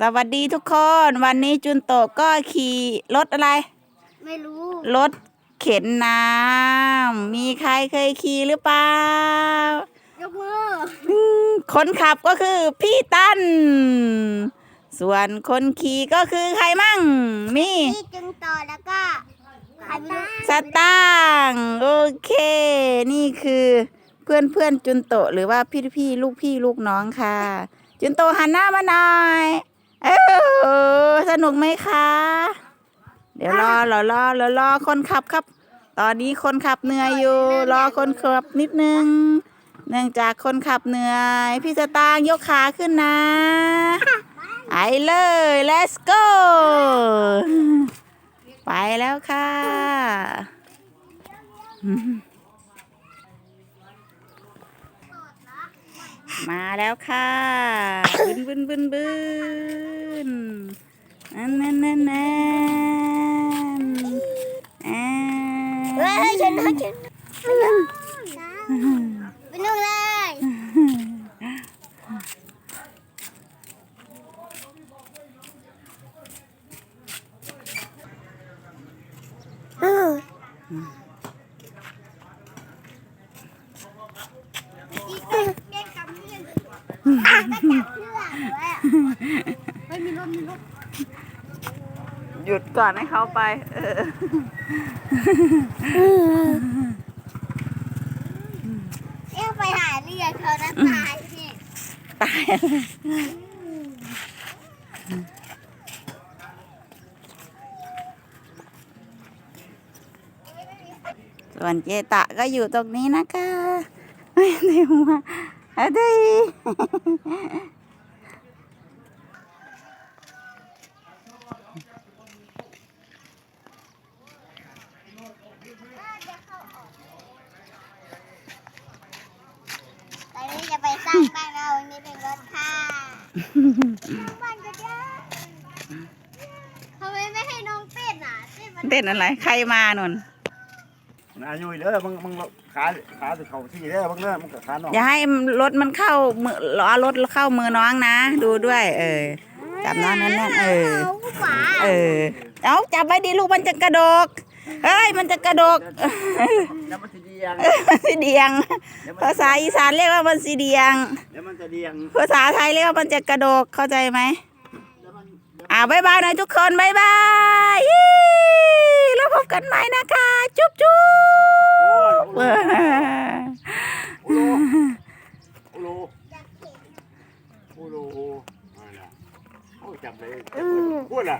สวัสดีทุกคน วันนี้จุนโตะก็ขี่รถอะไร ไม่รู้รถเข็นน้ำมีใครเคยขี่หรือเปล่ายกมืออืมคนขับก็คือพี่ตั้น ส่วนคนขี่ก็คือใครมั่งมีพี่จึงต่อแล้วก็ใครไม่รู้สตางค์โอเค นี่คือเพื่อนเพื่อนๆจุนโตะหรือว่าพี่พี่ๆลูกพี่ลูกน้องค่ะ จุนโตะหันหน้ามาหน่อย เออสนุกไหมคะ เดี๋ยวรอรอรอรอรอคนขับครับ ตอนนี้คนขับเหนื่อยอยู่ รอคนขับนิดนึง เนื่องจากคนขับเหนื่อย พี่สตางค์ยกขาขึ้นนะไปเลย let's go ไปแล้วค่ะ มาแล้วค่ะบึนบึนบึนบึนนั่นนั่นนั่นนั่นอ่าเฮ้ยฉันนะฉันไปนู่นเลยเออแกล้งกำเรื่องอะก็จับเรื่อง ไว้อะเฮ้ยมีรถมีรถหยุดก่อนให้เขาไป เออเอ๊ะไปหาเรียกเขานะตายเนี่ตายส่วนเจตะก็อยู่ตรงนี้นะคะ ไม่ได้มา อะไรตอนนี้จะไปสร้างบ้านเราวันนี้เป็นรถค่ะบ้านก็เยอะทำไมไม่ให้น้องเต้นอะเต้นมัน เต้นอะไร ใครมานนมัน อายุเด้อมึงมึงขาขาสิเขาที่เด้อมึงเด้อมึงก็ขาน้องอย่าให้รถมันเข้ามือล้อรถเข้ามือน้องนะ ดูด้วย เออจับน้องแน่นๆเออาขวาเออเอาจับไว้ดีลูกมันจะกระโดกเฮ้ยมันจะกระโดกเดี๋ยวมันจะเดียงมันสีเดียง ภาษาอีสานเรียกว่ามันสีเดียงเดี๋ยวมันจะเดียงภาษาไทยเรียกว่ามันจะกระโดกเข้าใจไหมเดี๋ยวมันอ่าบายบายหน่อยทุกคนบายบายยี่แล้ว พบกันใหม่นะคะ จุ๊บจุ๊บโอ้โหโอ้โหโอ้โหโอ้โหโอ้โหโอ้โหจับเลยพูดล่ะ